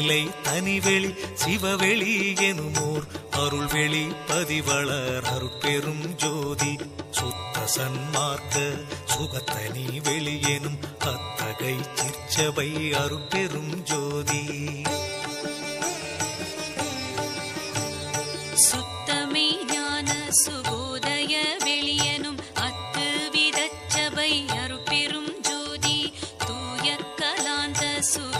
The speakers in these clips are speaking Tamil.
திருநிலை தனிவெளி சிவவெளி எனுமோர். அருள்வெளி பதிவளர் அருட்பெரும் ஜோதி. சுத்த சன்மார்க்க சுகத்தனி வெளி எனும் அத்தகை சிற்சபை அருட்பெரும் ஜோதி. சுத்தமே ஞான சுபோதய வெளியனும் அத்து விதச்சபை அருட்பெரும் ஜோதி. தூய கலாந்த சுகந்தரு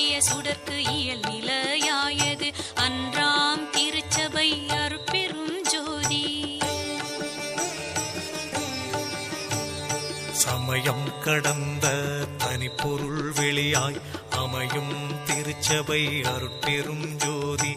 ஆகிய சுடற்கு இயல் நிலையாயது. அன்றாம் திருச்சபை அருட்பெரும் ஜோதி. சமயம் கடந்த தனிப்பொருள் வெளியாய் அமையும் திருச்சபை அருட்பெரும் ஜோதி.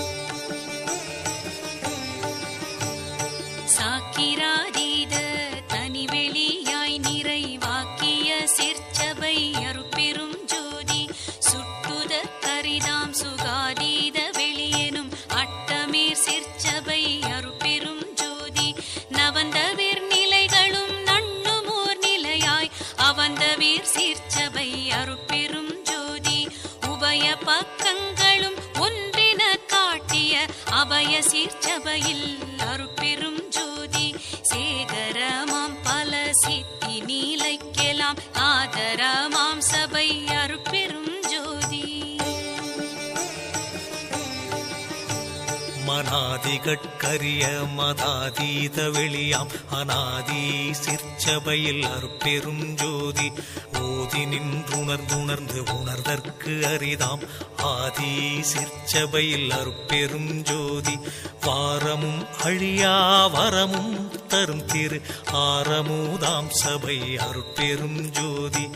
அவந்த வீர் சீர்ச்சபை அருப்பெரும் ஜோதி. உபய பக்கங்களும் ஒன்றின காட்டிய அபய சீர்ச்சபையில் அருப்பெரும் மனாதிகட்கரிய மதாதீத வெளியாம். அநாதி சிற்சபையில் அருட்பெரும் ஜோதி. ஓதி நின்றுணர்ந்துணர்ந்து உணர்தற்கு அரிதாம். ஆதி சிற்சபையில் அருட்பெரும் ஜோதி. வாரமும் அழியா வரமும் தரும் திரு. ஆரமுதாம் சபை அருட்பெரும் ஜோதி.